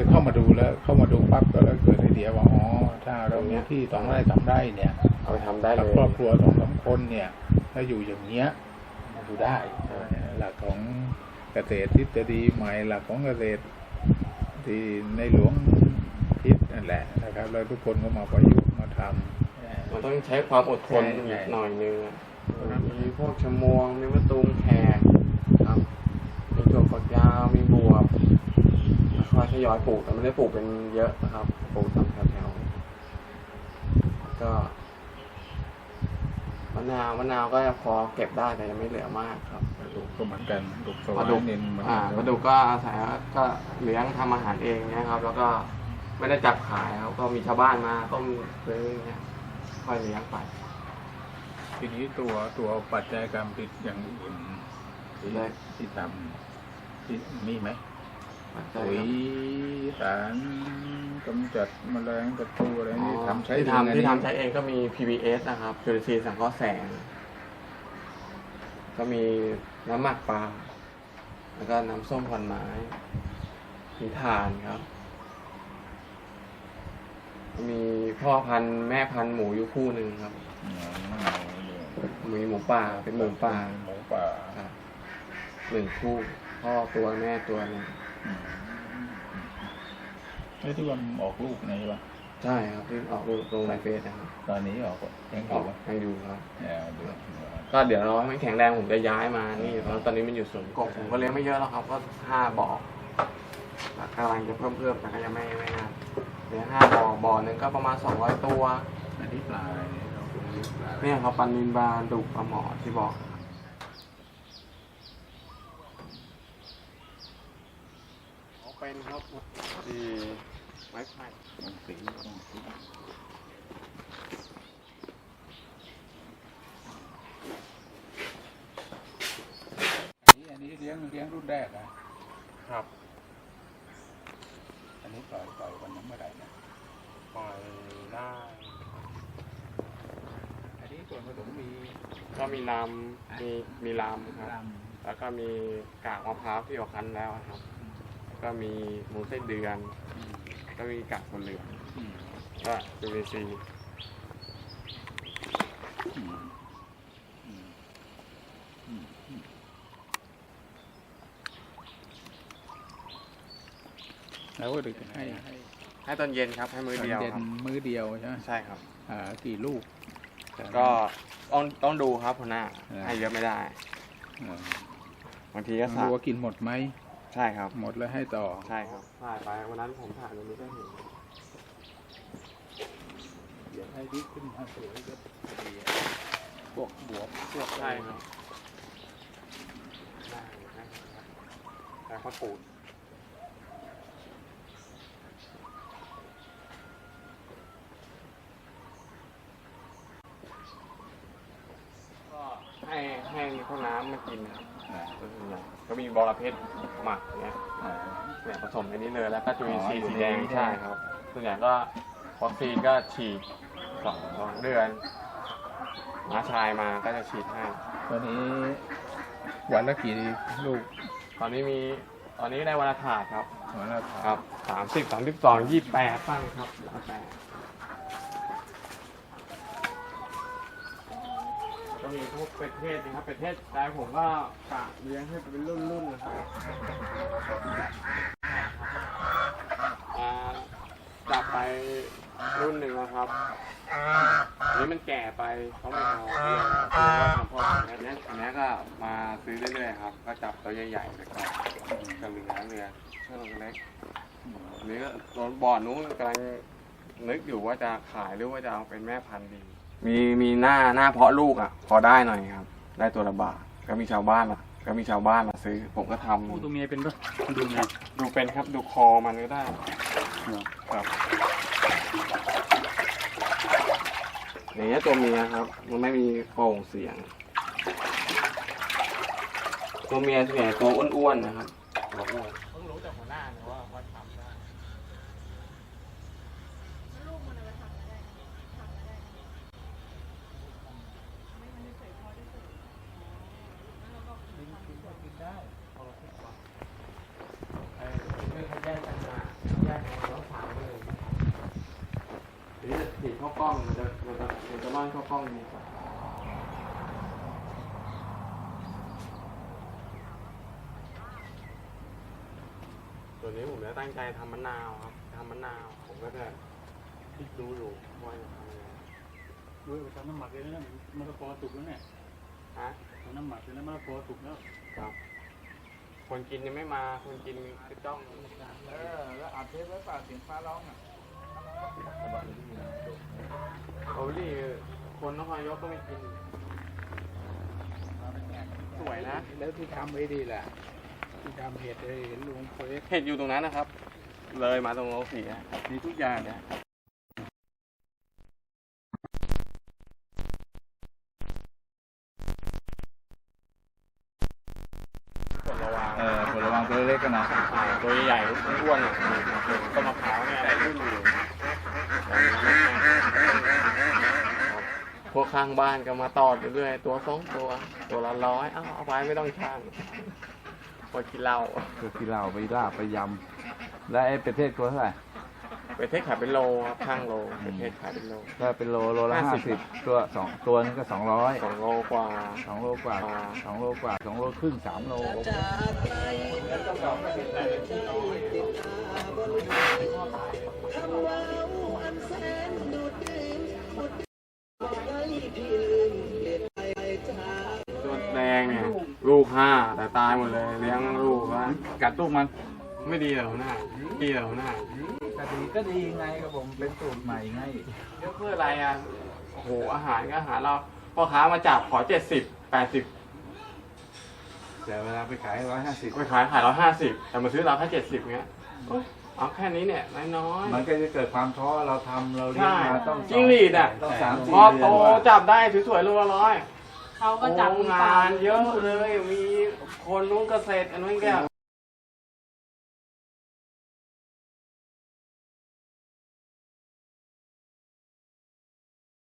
คือเข้ามาดูแล้วเข้ามาดูปั๊บก็แล้วเกิดไอเดียว่าอ๋อถ้าเรามีที่สองไร่สามไร่เนี่ยเอาไปทำได้เลกับยครอบครัวสองสามคนเนี่ยถ้าอยู่อย่างเงี้ยมันดูได้หลักของเกษตรทฤษฎีใหม่หลักของเกษตรที่ในหลวงคิดนั่นแหละนะครับแล้วทุกคนก็มาประยุกต์มาทำมันต้องใช้ความอดทนใช่อีใช่กหน่อยนึงอะมีพวกชะมวงมีมะตูมแขกครับมีถั่วฝักยาวมีบวบค่ อยทยอยปลูกแต่ไม่ได้ปลูกเป็นเยอะนะครับปลูกตามแถวๆแล้วก็มะนาวมะนาวก็พอเก็บได้แต่ยังไม่เหลือมากครับดุกก็เหมือนกันดุกสปวาลายดุกนินเหมือนอ่ากันปลาดุกก็อาศัยว่าก็เลี้ยงทำอาหารเองเนะครับ แล้วก็ไม่ได้จับขายครับก็มีชาวบ้านมาต้มซื้ออย่างเงี้ยค่อยเลี้ยงไป ทีนี้ตัวตัวปัจจัยการผลิตอย่างอื่นที่ได้ ที่ทำที่มีไหม ปัจจัยปุ๋ยครับสารกำจัดแมลงศัตรูอะไรอ๋นี่อทำใช้ที่เองอันทำที่นี้ทำใช้เองก็มี PBS นะครับจุลินทรีย์สังเคราะห์แสง ก็มีน้ำหมักปลา แล้วก็น้ำส้มขอนไม้มีถ่านครับ มีพ่อพันธุ์แม่พันธุ์หมูอยู่คู่หนึ่งครับอืมมีหมูป่าเป็นหมูป่าหมูป่าครับหนึ่งคู่ พ่อตัวแม่ตัวหนึงอืม ไอ้ที่ว่ามันออกลูกในปะใช่ครับที่ออกลูกลงในเฟซนะครับตอนนี้ออกยังอออยู่กปะยังอยู่ครับเนี่ยดูก็เดี๋ยวรอให้มันแข็งแรงผมจะย้ายมานี่เพราะตอนนี้มันอยู่สวนกบผมก็เลี้ยงไม่เยอะแล้วครับ ก็ห้าบ่อกำลังจะเพิ่มเพิ่มแต่ก็ยังไม่ไม่นานเลี้ยงห้าบ่อบ่อหนึ่งก็ประมาณสองร้อยตัวอันนี้ปลาอะไรเนี่ยเราดูนี่ปลาอะไรเนี่ยครับปันนินบาดุกปลาหมอที่บอก เป็นครับที่ไม้ไผ่ต้องสีต้องสีอันนี้อันนี้เลี้ยงเลี้ยงรุ่นแรกอะครับ อันนี้ปล่อยปล่อยวันนั้นเมื่อไหร่นะปล่อยได้อันนี้ส่วนผสมมีก็มีลำมีมีลำครับรแล้วก็มีกากมะพร้าวที่ออกคั้นแล้วครับแล้ว ก็มีหมูไส้เดือนำอืมก็มีกากถั่วเหลืองอืมก็จุลินทรีย์อืมอืมอืมอืมแล้วก็ดึกให้ให้ให้ตอนเย็นครับ ให้มื้อเดียวเย็นครับมื้อเดียวใช่ไหมใช่ครับ อ่ากี่ลูก ก็ต้องต้องดูครับหัวหน้า เออ ให้เยอะไม่ได้เออบางทีก็ต้องสั่ดูงว่ากินหมดไหม ใช่ครับ หมดแล้วให้ต่อ ใช่ครับถ่ายไปวันนั้นผมถ่ายตรงนี้ก็เห็นเดี๋ยวให้ดิขึ้นมาสวยก็พอดีพวกบวบพวกใช่ครับได้ได้ครับแต่ข้าวปูด ให้ให้พวกน้ำมากินครับอ่าก็คืออย่างก็มีบอระเพ็ดหมักเนี้ยอ่าเนี่ยผสมในนี้เลยแล้วก็จุลินทรีย์อ๋อสีแดงอยู่ในนี้ใช่ครับส่วนใหญ่ก็วัคซีนก็ฉีดสองสองเดือนน้าชายมาก็จะฉีดให้ ตอนนี้วันละกี่ลูกตอนนี้มีตอนนี้ได้วันละถาดครับ วันละครับสามสิบสามสิบสองยี่แปดตั้งครับแล้วแต่ มีพวกเป็ดเทศนะครับเป็ดเทศแต่ผมก็กะเลี้ยงให้เป็นรุ่นๆนะครับอ่าจับไปรุ่นหนึ่งนะครับอันนี้มันแก่ไปเขาไม่เอาเลี้ยงคือว่าทำพ่อพันธุ์อันนี้อันนี้ก็มาซื้อเรื่อยๆครับ ก็จับตัวใหญ่ๆไปก่อนจะเหลือเรือเชือกเล็กอันนี้ก็รถบ่อนู้นกำลังนึกอยู่ว่าจะขายหรือว่าจะเอาเป็นแม่พันธุ์ดี มีมีหน้าหน้าเพาะลูกอะ พอได้หน่อยครับ ได้ตัวละบาทก็มีชาวบ้านมาก็มีชาวบ้านมาซื้อ ผมก็ทำผู้ตัวเมียเป็นปะดูไงดูเป็นครับ ดูคอมันก็ได้ครับอย่างเงี้ยตัวเมียครับ มันไม่มีโป่งเสียง ตัวเมียส่วนใหญ่ตัวอ้วนๆนะครับตัวอ้วนเพิ่งรู้จากหัวหน้านะว่าว่าทำได้ ลูกมันเอาไปทำอะไรได้ทำอะไรได้ไม่มันไม่เคยพอได้เคยแล้วเราก็ กินกินก็กินได้ ไอ้เรื่องแยกกันมาแยก กล้องมันจะมันจะมันจะร่อนเข้ากล้องดีกว่าตัวนี้ผมจะตั้งใจทำมะนาวครับทำมะนาว ผมก็จะคิดดูอยู่ว่าจะทำยังไงด้วยไปทำน้ำหมักเลยนะมะละกอสุกแล้วเนี่ยฮะทำน้ำหมักเลยนะมะละกอสุกแล้วครับ คนกินยังไม่มา คนกินคือจ้อง เออ แล้วอัดเทปไว้เปล่าเสียงฟ้าร้องอะ โอ้ยคนนครนายกก็ไม่กิน สวยนะ แล้วที่ทำไว้ดีแหละที่ทำเห็ดเลยเห็นลุงเฟสเห็ดอยู่ตรงนั้นนะครับ เลยมาตรงโลสีอะมีทุกอย่างเนี่ยเออผลระวังตัวเล็กกันนะตัวใหญ่ๆอ้วนๆอะต้นมะพร้าวเนี่ยขึ้นอยู่ พวกข้างบ้านก็มาตอดอยู่เรื่อยตัวสองตัว ตัวละร้อยเอาเอาไปไม่ต้องช่างพอกินเหล้าคือที่เราไปลาบไปยำแล้วไอ้เป็ดเทศตัวเท่าไหร่ไปเทศขายเป็นโลครับข้างโลไปเทศขายเป็นโลก็เป็นโลโลละห้าห้าสิสิบบตัวสองตัวนึงก็สองร้อยสองโลกว่าสองโลกว่าอ่าสองโลกว่าสองโลครึ่งสามโล ตัวแดงเนี่ยลูกห้าแต่ตายหมดเลยเลี้ยงลูกว่ากัดลูกมันไม่ดีเหรอหน้าดีเหรอหน้าก็ดีก็ดีไงครับผมเป็นสูตรใหม่ไงเยอะเพื่ออะไรอะโอ้โหอาหารก็อาหารเราพ่อค้ามาจับขอเจ็ดสิบแปดสิบแต่เวลาไปขายร้อยห้าสิบไปขายขายร้อยห้าสิบแต่มาซื้อเราแค่เจ็ดสิบเงี้ยโอ๊ย เอาแค่นี้เนี่ยน้อยมันก็จะเกิดความท้อเราทำเราๆเลี้ยงใช่มาต้องสจิ้งหรีดอะต้องสามสี่พอเดืโตอนจับได้สวยๆโลละร้อยเขาก็จับโอ้มือเปงาล่านเยอะเลยมีคนนู้นเกษตรอันนู้นแก